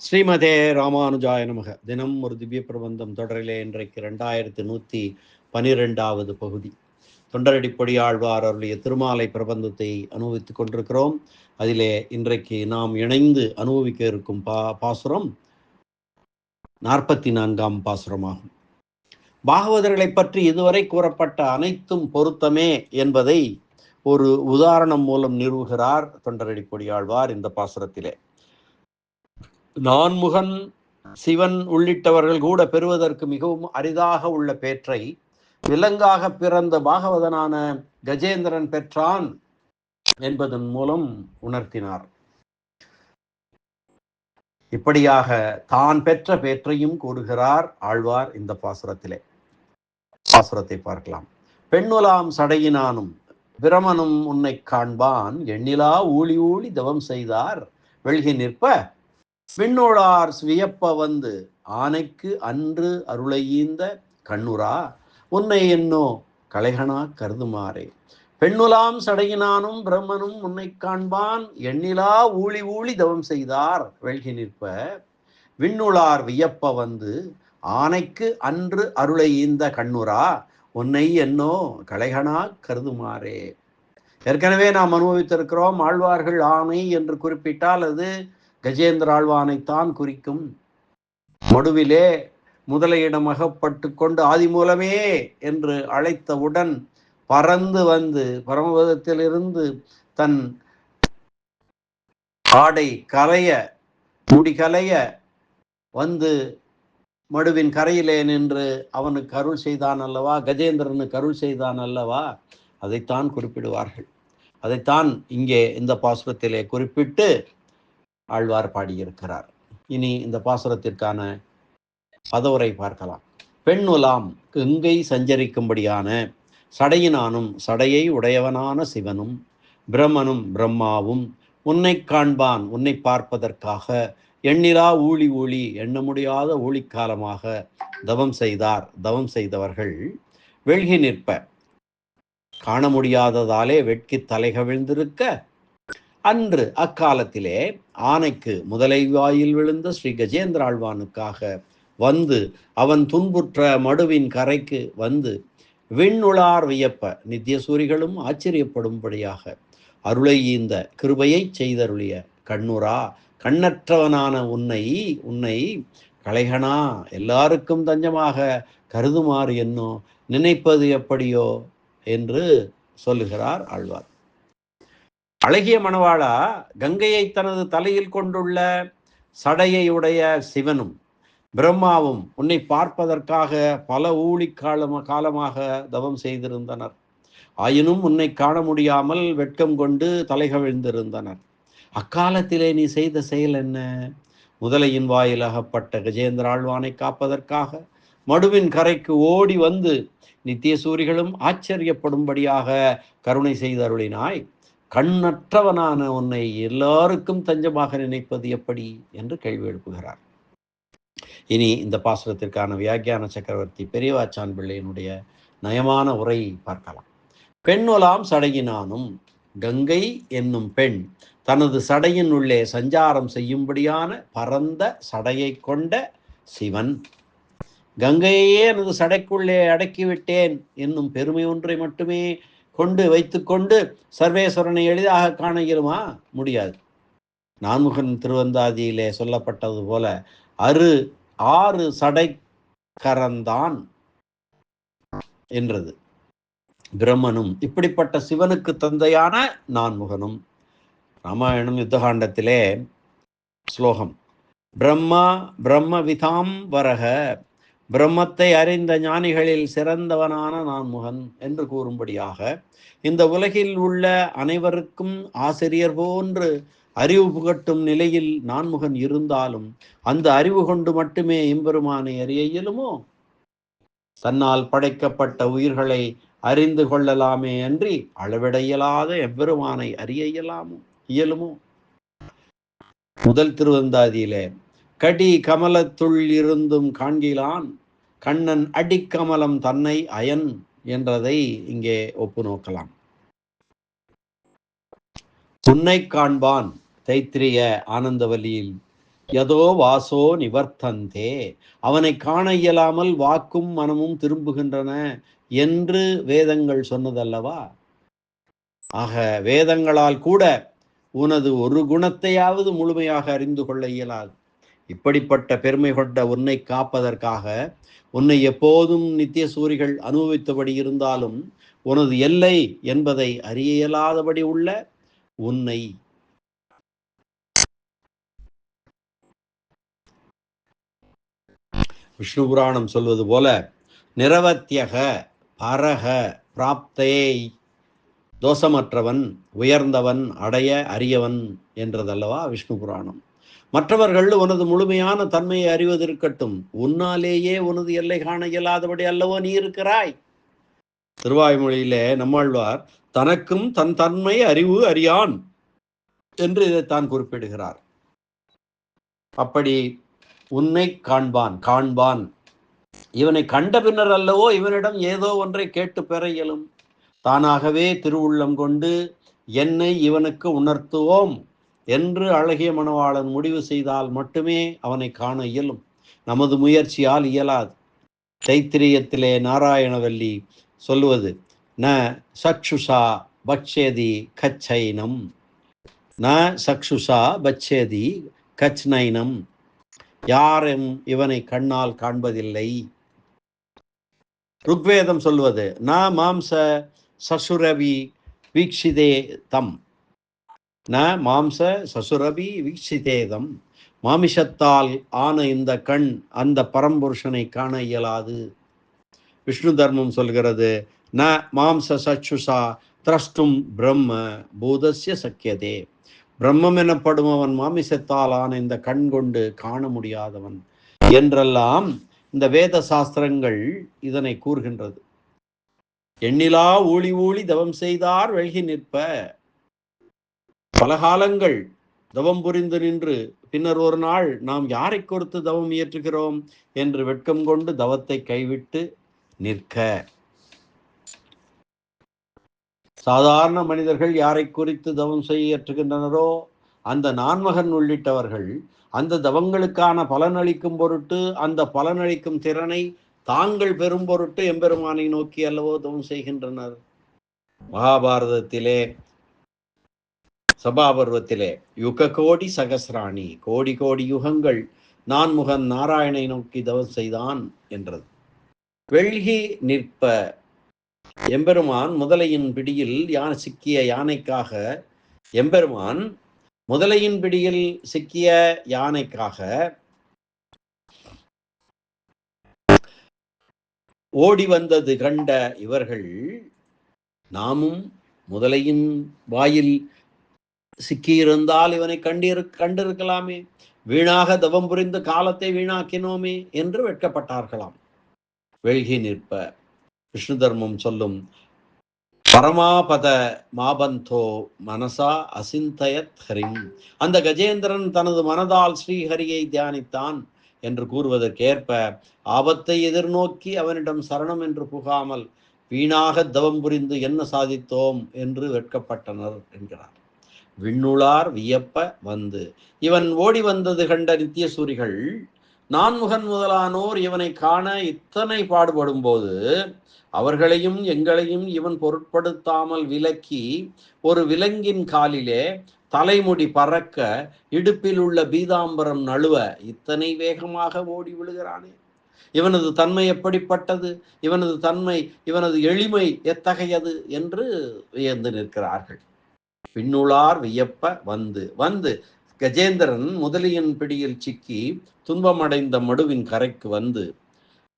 ஸ்ரீமதே ராமானுஜாய நமக. தினம் ஒரு திவ்ய பிரபந்தம் தொடரிலே இன்றைக்கு ரெண்டாயிரத்தி நூற்றி பனிரெண்டாவது பகுதி. தொண்டரடிப்பொடி ஆழ்வார் அவருடைய திருமாலை பிரபந்தத்தை அனுபவித்துக் கொண்டிருக்கிறோம். அதிலே இன்றைக்கு நாம் இணைந்து அனுபவிக்க இருக்கும் பா பாசுரம் நாற்பத்தி நான்காம் பாசுரமாகும். பாகவதர்களை பற்றி இதுவரை கூறப்பட்ட அனைத்தும் பொருத்தமே என்பதை ஒரு உதாரணம் மூலம் நிறுவுகிறார் தொண்டரடிப்பொடி ஆழ்வார் இந்த பாசுரத்திலே. நான்முகன் சிவன் உள்ளிட்டவர்கள் கூட பெறுவதற்கு மிகவும் அரிதாக உள்ள பேற்றை விலங்காக பிறந்த பாகவதனான கஜேந்திரன் பெற்றான் என்பதன் மூலம் உணர்த்தினார். இப்படியாக தான் பெற்ற பேற்றையும் கூறுகிறார் ஆழ்வார் இந்த பாசுரத்திலே. பாசுரத்தை பார்க்கலாம். பெண்ணுலாம் சடையினானும் பிரமனும் உன்னை காண்பான். எண்ணிலா ஊழி ஊழி தவம் செய்தார். வெள்கி நிற்ப விண்ணோளார் வியப்ப வந்து ஆனைக்கு அன்று அருளையீந்த கண்ணுரா உன்னை என்னோ கலைகனா கருதுமாறே. பெண்ணுலாம் சடையினானும் பிரம்மனும் உன்னை காண்பான். எண்ணிலா ஊழி ஊழி தவம் செய்தார் வெள்கி நிற்ப. விண்ணுளார் வியப்ப வந்து ஆனைக்கு அன்று அருளை ஈந்த கண்ணுரா உன்னை என்னோ கலைகனா கருதுமாறே. ஏற்கனவே நாம் அனுபவித்திருக்கிறோம் ஆழ்வார்கள் ஆணை என்று குறிப்பிட்டால் அது கஜேந்திர ஆழ்வானைத்தான் குறிக்கும். மடுவிலே முதலையிடம் அகப்பட்டு கொண்டு ஆதி மூலமே என்று அழைத்தவுடன் பறந்து வந்து பரமபதத்திலிருந்து தன் ஆடை கலைய முடி கலைய வந்து மடுவின் கரையிலே நின்று அவனுக்கு அருள் செய்தான் அல்லவா? கஜேந்திரனுக்கு அருள் செய்தான் அல்லவா? அதைத்தான் குறிப்பிடுவார்கள். அதைத்தான் இங்கே இந்த பாசுரத்திலே குறிப்பிட்டு ஆழ்வார் பாடியிருக்கிறார். இனி இந்த பாசுரத்திற்கான பதவுரை பார்க்கலாம். பெண்ணுலாம் கங்கை சஞ்சரிக்கும்படியான சடையினானும் சடையை உடையவனான சிவனும் பிரம்மனும் பிரம்மாவும் உன்னை காண்பான் உன்னை பார்ப்பதற்காக எண்ணிலா ஊழி ஊழி எண்ண முடியாத ஊழிக்காலமாக தவம் செய்தார் தவம் செய்தவர்கள் வெள்கி நிற்ப. காண முடியாததாலே வெட்கி தலைகவிழ்ந்திருக்க அன்று அக்காலத்திலே ஆனைக்கு முதலை வாயில் விழுந்த ஸ்ரீ கஜேந்திர ஆழ்வானுக்காக வந்து அவன் துன்புற்ற மடுவின் கரைக்கு வந்து விண்ணுளார் வியப்ப நித்திய சூரிகளும் ஆச்சரியப்படும்படியாக அருளை ஈந்த கிருபையை செய்தருளிய கண்ணுரா கண்ணற்றவனான உன்னை உன்னை கலைகனா எல்லாருக்கும் தஞ்சமாக கருதுமாறு என்னோ நினைப்பது எப்படியோ என்று சொல்லுகிறார் ஆழ்வார். அழகிய மணவாளா கங்கையை தனது தலையில் கொண்டுள்ள சடையை உடைய சிவனும் பிரம்மாவும் உன்னை பார்ப்பதற்காக பல ஊழி காலம காலமாக தவம் செய்திருந்தனர். ஆயினும் உன்னை காண முடியாமல் வெட்கம் கொண்டு தலைகவிழ்ந்திருந்தனர். அக்காலத்திலே நீ செய்த செயல் என்ன? முதலையின் வாயில் அகப்பட்ட கஜேந்திர ஆழ்வானை காப்பதற்காக மடுவின் கரைக்கு ஓடி வந்து நித்திய சூரிகளும் ஆச்சரியப்படும்படியாக கருணை செய்தருளினாய். கண்ணற்றவனான உன்னை எல்லாருக்கும் தஞ்சமாக நினைப்பது எப்படி என்று கேள்வி எழுப்புகிறார். இனி இந்த பாசுரத்திற்கான வியாக்கியான சக்கரவர்த்தி பெரியவாச்சான் பிள்ளையினுடைய நயமான உரை பார்க்கலாம். பெண்ணுலாம் சடையினானும் கங்கை என்னும் பெண் தனது சடையின் உள்ளே சஞ்சாரம் செய்யும்படியான பரந்த சடையை கொண்ட சிவன். கங்கையே எனது சடைக்குள்ளே அடக்கிவிட்டேன் என்னும் பெருமை ஒன்றை மட்டுமே கொண்டு வைத்துக்கொண்டு சர்வேஸ்வரனை எளிதாக காண இயலுமா? முடியாது. நான்முகன் திருவந்தாதியிலே சொல்லப்பட்டது போல அரு ஆறு சடை கரந்தான் என்றது. பிரம்மனும் இப்படிப்பட்ட சிவனுக்கு தந்தையான நான்முகனும் ராமாயணம் யுத்தகாண்டத்திலே ஸ்லோகம். பிரம்மா பிரம்ம விதாம் வரக. பிரம்மத்தை அறிந்த ஞானிகளில் சிறந்தவனான நான் முகன் என்று கூறும்படியாக இந்த உலகில் உள்ள அனைவருக்கும் ஆசிரியர் போன்று அறிவு புகட்டும் நிலையில் நான்முகன் இருந்தாலும் அந்த அறிவு கொண்டு மட்டுமே எம்பெருமானை அறிய இயலுமோ? தன்னால் படைக்கப்பட்ட உயிர்களை அறிந்து கொள்ளலாமே அன்றி அளவிட இயலாத எம்பெருமானை அறிய இயலாமோ? இயலுமோ? முதல் திருவந்தாதியிலே கடி கமலத்துள் இருந்தும் காண்கிலான் கண்ணன் அடிக்கமலம் தன்னை அயன் என்றதை இங்கே ஒப்பு நோக்கலாம். உன்னை காண்பான் தைத்திரிய ஆனந்தவல்லியில் யதோ வாசோ நிவர்த்தந்தே அவனை காண இயலாமல் வாக்கும் மனமும் திரும்புகின்றன என்று வேதங்கள் சொன்னதல்லவா? ஆக வேதங்களால் கூட உனது ஒரு குணத்தையாவது முழுமையாக அறிந்து கொள்ள இயலாது. இப்படிப்பட்ட பெருமை கொண்ட உன்னை காப்பதற்காக உன்னை எப்போதும் நித்திய சூரிகள் அனுபவித்தபடி இருந்தாலும் உனது எல்லை என்பதை அறிய இயலாதபடி உள்ள உன்னை. விஷ்ணு புராணம் சொல்வது போல நிரவத்தியக பரக பிராப்தையை தோஷமற்றவன் உயர்ந்தவன் அடைய அரியவன் என்றதல்லவா விஷ்ணு புராணம்? மற்றவர்கள் உனது முழுமையான தன்மையை அறிவதற்கட்டும் உன்னாலேயே உனது எல்லை காண இயலாதபடி அல்லவோ நீ இருக்கிறாய். திருவாய்மொழியிலே நம்மாழ்வார் தனக்கும் தன் தன்மை அறிவு அறியான் என்று இதைத்தான் குறிப்பிடுகிறார். அப்படி உன்னை காண்பான் காண்பான். இவனை கண்ட பின்னர் அல்லவோ இவனிடம் ஏதோ ஒன்றை கேட்டு பெற இயலும். தானாகவே திருவுள்ளம் கொண்டு என்னை இவனுக்கு உணர்த்துவோம். என்று அழகிய மணவாளன் முடிவு செய்தால் மட்டுமே அவனை காண இயலும். நமது முயற்சியால் இயலாது. தைத்திரியத்திலே நாராயணவல்லி சொல்லுவது ந சக்ஷுஷா பக்ஷேதி கச்சைனம். ந சக்ஷுஷா பச்சேதி கச்னைனம். யாரும் இவனை கண்ணால் காண்பதில்லை. ருக்வேதம் சொல்வது ந மாம்ச சசுரவி வீக்ஷிதே தம். ந மாம்ச சசுரபி வீக்ஷிதேதம். மாமிஷத்தால் ஆன இந்த கண் அந்த பரம்புருஷனை காண இயலாது. விஷ்ணு தர்மம் சொல்கிறது ந மாம்ச சச்சுஷா திரஷ்டும் பிரம்ம பூதஸ்ய சக்கியதே. பிரம்மம் எனப்படும் மாமிசத்தால் ஆன இந்த கண் கொண்டு காண முடியாதவன் என்றெல்லாம் இந்த வேத சாஸ்திரங்கள் இதனை கூறுகின்றது. எண்ணிலா ஊழி ஊழி தவம் செய்தார் வெழ்கி நிற்ப. பல காலங்கள் தவம் புரிந்து நின்று பின்னர் ஒரு நாள் நாம் யாரை கொடுத்து தவம் இயற்றுகிறோம் என்று வெட்கம் கொண்டு தவத்தை கைவிட்டு நிற்க. சாதாரண மனிதர்கள் யாரை குறித்து தவம் செய்ய இயற்றுகின்றனரோ அந்த நான்மகன் உள்ளிட்டவர்கள் அந்த தவங்களுக்கான பலனளிக்கும் பொருட்டு அந்த பலனளிக்கும் திறனை தாங்கள் பெறும் பொருட்டு எம்பெருமானை நோக்கி அல்லவோ தவம் செய்கின்றனர். மகாபாரதத்திலே சபாபர்வத்திலே யுக கோடி சகசிராணி கோடி கோடி யுகங்கள் நான் முகன் நாராயணை நோக்கி தவம் செய்தான் என்றது. வெள்கி நிற்ப எம்பெருமான் முதலையின் பிடியில் யானை சிக்கிய யானைக்காக எம்பெருமான் முதலையின் பிடியில் சிக்கிய யானைக்காக ஓடி வந்தது கண்ட இவர்கள் நாமும் முதலையின் வாயில் சிக்கியிருந்தால் இவனை கண்டிரு கண்டிருக்கலாமே. வீணாக தவம் புரிந்து காலத்தை வீணாக்கினோமே என்று வெட்கப்பட்டார்களாம். வெள்கி நிற்ப. விஷ்ணு தர்மம் சொல்லும் பரமாபத மாபந்தோ மனசா அசிந்தயத் ஹரிம். அந்த கஜேந்திரன் தனது மனதால் ஸ்ரீஹரியை தியானித்தான் என்று கூறுவதற்கேற்ப ஆபத்தை எதிர்நோக்கி அவனிடம் சரணம் என்று புகாமல் வீணாக தவம் புரிந்து என்ன சாதித்தோம்? என்று வெட்கப்பட்டனர் என்கிறார். விண்ணுளார் வியப்ப வந்து. இவன் ஓடி வந்தது கண்ட நித்தியசூரிகள் நான்முகன் முதலானோர் இவனை காண இத்தனை பாடுபடும் போது அவர்களையும் எங்களையும் இவன் பொருட்படுத்தாமல் விலக்கி ஒரு விலங்கின் காலிலே தலைமுடி பறக்க இடுப்பில் உள்ள பீதாம்பரம் நழுவ இத்தனை வேகமாக ஓடி விழுகிறானே. இவனது தன்மை எப்படிப்பட்டது? இவனது தன்மை இவனது எளிமை எத்தகையது? என்று வியந்து நிற்கிறார்கள். பின்னுளார் வியப்ப வந்து. வந்து. கஜேந்திரன் முதலியின் பிடியில் சிக்கி துன்பமடைந்த மடுவின் கரைக்கு வந்து.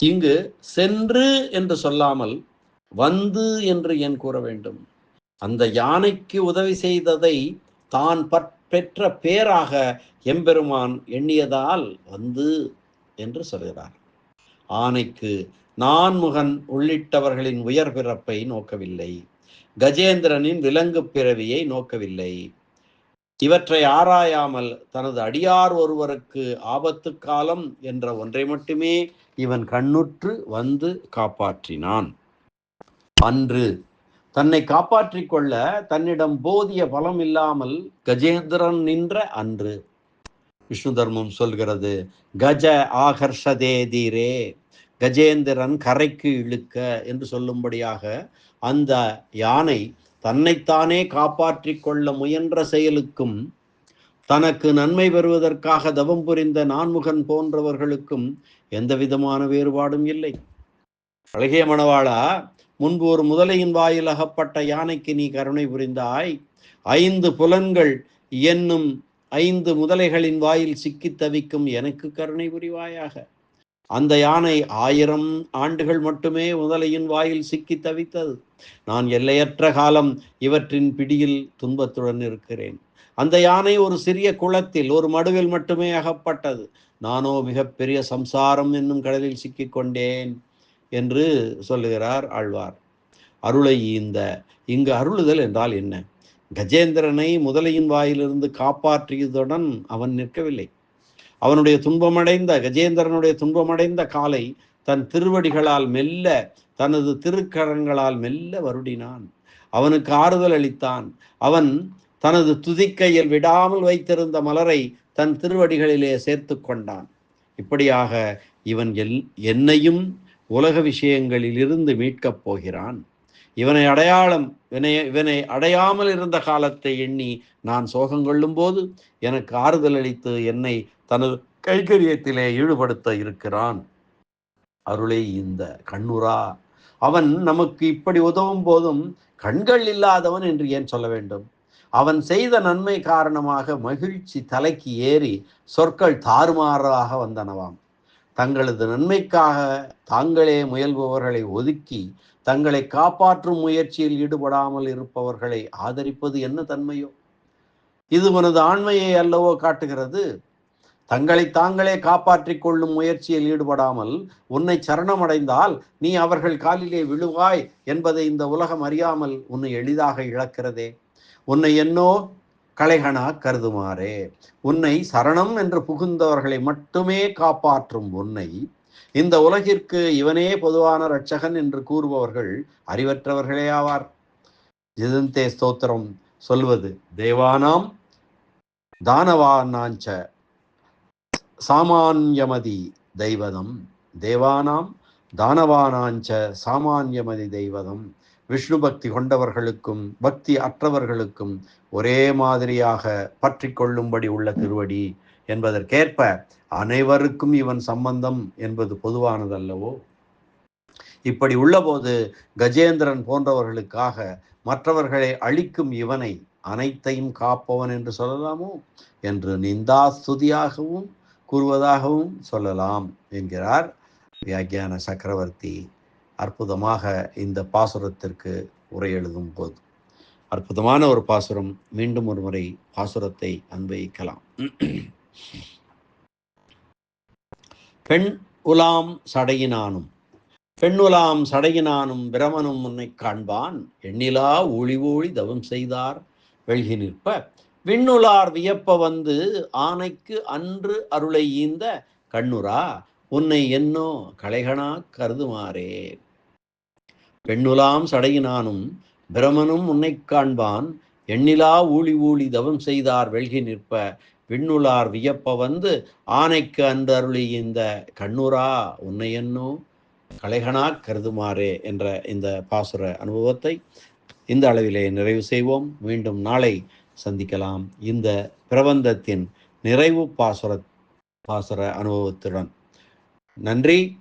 இங்கு சென்று என்று சொல்லாமல் வந்து என்று ஏன் கூற வேண்டும்? அந்த யானைக்கு உதவி செய்ததை தான் பெற்ற பேராக எம்பெருமான் எண்ணியதால் வந்து என்று சொல்கிறார். ஆனைக்கு நான்முகன் உள்ளிட்டவர்களின் உயர் பிறப்பை நோக்கவில்லை. கஜேந்திரனின் விலங்கு பிறவியை நோக்கவில்லை. இவற்றை ஆராயாமல் தனது அடியார் ஒருவருக்கு ஆபத்து காலம் என்ற ஒன்றை மட்டுமே இவன் கண்ணுற்று வந்து காப்பாற்றினான். அன்று தன்னை காப்பாற்றிக் கொள்ள தன்னிடம் போதிய பலம் இல்லாமல் கஜேந்திரன் நின்ற அன்று. விஷ்ணு தர்மம் சொல்கிறது கஜ ஆகர்ஷதே தீரே. கஜேந்திரன் கரைக்கு இழுக்க என்று சொல்லும்படியாக அந்த யானை தன்னைத்தானே காப்பாற்றிக் கொள்ள முயன்ற செயலுக்கும் தனக்கு நன்மை பெறுவதற்காக தவம் புரிந்த நான்முகன் போன்றவர்களுக்கும் எந்த விதமான வேறுபாடும் இல்லை. அழகிய மணவாளா முன்பு ஒரு முதலையின் வாயில் அகப்பட்ட யானைக்கு நீ கருணை புரிந்தாய். ஐந்து புலன்கள் என்னும் ஐந்து முதலைகளின் வாயில் சிக்கித் தவிக்கும் எனக்கு கருணை புரிவாயாக. அந்த யானை ஆயிரம் ஆண்டுகள் மட்டுமே முதலையின் வாயில் சிக்கி தவித்தது. நான் எல்லையற்ற காலம் இவற்றின் பிடியில் துன்பத்துடன் இருக்கிறேன். அந்த யானை ஒரு சிறிய குளத்தில் ஒரு மடுவில் மட்டுமே அகப்பட்டது. நானோ மிகப்பெரிய சம்சாரம் என்னும் கடலில் சிக்கிக்கொண்டேன் என்று சொல்லுகிறார் ஆழ்வார். அருளை இந்த இங்கு அருளுதல் என்றால் என்ன? கஜேந்திரனை முதலையின் வாயிலிருந்து காப்பாற்றியதுடன் அவன் நிற்கவில்லை. அவனுடைய துன்பமடைந்த கஜேந்திரனுடைய துன்பமடைந்த காலை தன் திருவடிகளால் மெல்ல தனது திருக்கரங்களால் மெல்ல வருடினான். அவனுக்கு ஆறுதல் அளித்தான். அவன் தனது துதிக்கையில் விடாமல் வைத்திருந்த மலரை தன் திருவடிகளிலே சேர்த்து கொண்டான். இப்படியாக இவன் எல் என்னையும் உலக விஷயங்களில் இருந்து மீட்கப் போகிறான். இவனை அடையாளம் இவனை இவனை அடையாமல் இருந்த காலத்தை எண்ணி நான் சோகம் கொள்ளும் போது எனக்கு ஆறுதல் அளித்து என்னை தனது கைகரியத்திலே ஈடுபடுத்த இருக்கிறான். அருளை இந்த கண்ணுரா அவன் நமக்கு இப்படி உதவும் போதும் கண்கள் இல்லாதவன் என்று ஏன் சொல்ல வேண்டும்? அவன் செய்த நன்மை காரணமாக மகிழ்ச்சி தலைக்கு ஏறி சொற்கள் தாறுமாறாக வந்தனவாம். தங்களது நன்மைக்காக தாங்களே முயல்பவர்களை ஒதுக்கி தங்களை காப்பாற்றும் முயற்சியில் ஈடுபடாமல் இருப்பவர்களை ஆதரிப்பது என்ன தன்மையோ? இது உனது ஆண்மையை அல்லவோ காட்டுகிறது. தங்களை தாங்களே காப்பாற்றிக் கொள்ளும் முயற்சியில் ஈடுபடாமல் உன்னை சரணமடைந்தால் நீ அவர்கள் காலிலே விழுவாய் என்பதை இந்த உலகம் அறியாமல் உன்னை எளிதாக இழக்கிறதே. உன்னை என்னோ கலைகனா கருதுமாறே. உன்னை சரணம் என்று புகுந்தவர்களை மட்டுமே காப்பாற்றும் உன்னை இந்த உலகிற்கு இவனே பொதுவான இரட்சகன் என்று கூறுபவர்கள் அறிவற்றவர்களே ஆவார். ஜிதந்தே ஸ்தோத்திரம் சொல்வது தேவானாம் தானவானாஞ்ச சாமான்யமதி தெய்வதம் தேவானாம் தானவானாஞ்ச சாமான்யமதி தெய்வதம் விஷ்ணு பக்தி கொண்டவர்களுக்கும் பக்தி அற்றவர்களுக்கும் ஒரே மாதிரியாக பற்றி கொள்ளும்படி உள்ள திருவடி என்பதற்கேற்ப அனைவருக்கும் இவன் சம்பந்தம் என்பது பொதுவானதல்லவோ? இப்படி உள்ளபோது கஜேந்திரன் போன்றவர்களுக்காக மற்றவர்களை அழிக்கும் இவனை அனைத்தையும் காப்பவன் என்று சொல்லலாமோ? என்று நிந்தாஸ்துதியாகவும் கூறுவதாகவும் சொல்லலாம் என்கிறார் வியாக்கியான சக்கரவர்த்தி. அற்புதமாக இந்த பாசுரத்திற்கு உரை எழுதும் போது. அற்புதமான ஒரு பாசுரம். மீண்டும் ஒரு முறை பாசுரத்தை அன்வயிக்கலாம் பெண் உலாம் சடையினானும் பெண்ணுலாம் சடையினானும் பிரமனும் உன்னை காண்பான். எண்ணிலா ஒளி ஒளி தவம் செய்தார். வெள்கி நிற்ப விண்ணுலார் வியப்ப வந்து ஆனைக்கு அன்று அருளை ஈந்த கண்ணுரா உன்னை என்னோ கலைகனா கருதுமாறே. பெண்ணுலாம் சடையினானும் பிரமனும் உன்னை காண்பான். எண்ணிலா ஊழி ஊழி தவம் செய்தார். வெள்கி நிற்ப விண்ணுளார் வியப்ப வந்து ஆனைக்கு அந்த அருளி இந்த கண்ணுரா உன்னை என்னும் கலைகனா கருதுமாறே என்ற இந்த பாசுர அனுபவத்தை இந்த அளவிலே நிறைவு செய்வோம். மீண்டும் நாளை சந்திக்கலாம். இந்த பிரபந்தத்தின் நிறைவு பாசுர பாசுர அனுபவத்துடன். நன்றி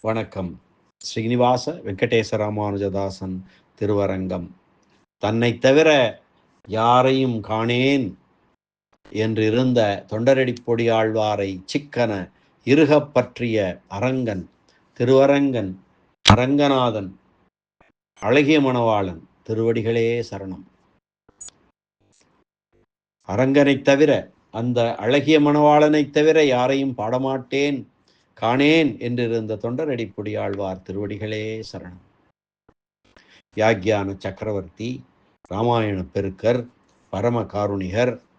வணக்கம். ஸ்ரீனிவாச வெங்கடேச ராமானுஜதாசன் திருவரங்கம். தன்னை தவிர யாரையும் காணேன். என்றிருந்த தொண்டரடி பொடியாழ்வாரை சிக்கன இருகப் பற்றிய அரங்கன் திருவரங்கன் அரங்கநாதன் அழகிய மணவாளன் திருவடிகளே சரணம். அரங்கனைத் தவிர அந்த அழகிய மணவாளனைத் தவிர யாரையும் பாடமாட்டேன் காணேன் என்றிருந்த தொண்டரடி பொடியாழ்வார் திருவடிகளே சரணம். யாக்யான சக்கரவர்த்தி ராமாயண பெருக்கர் பரம காருணிகர்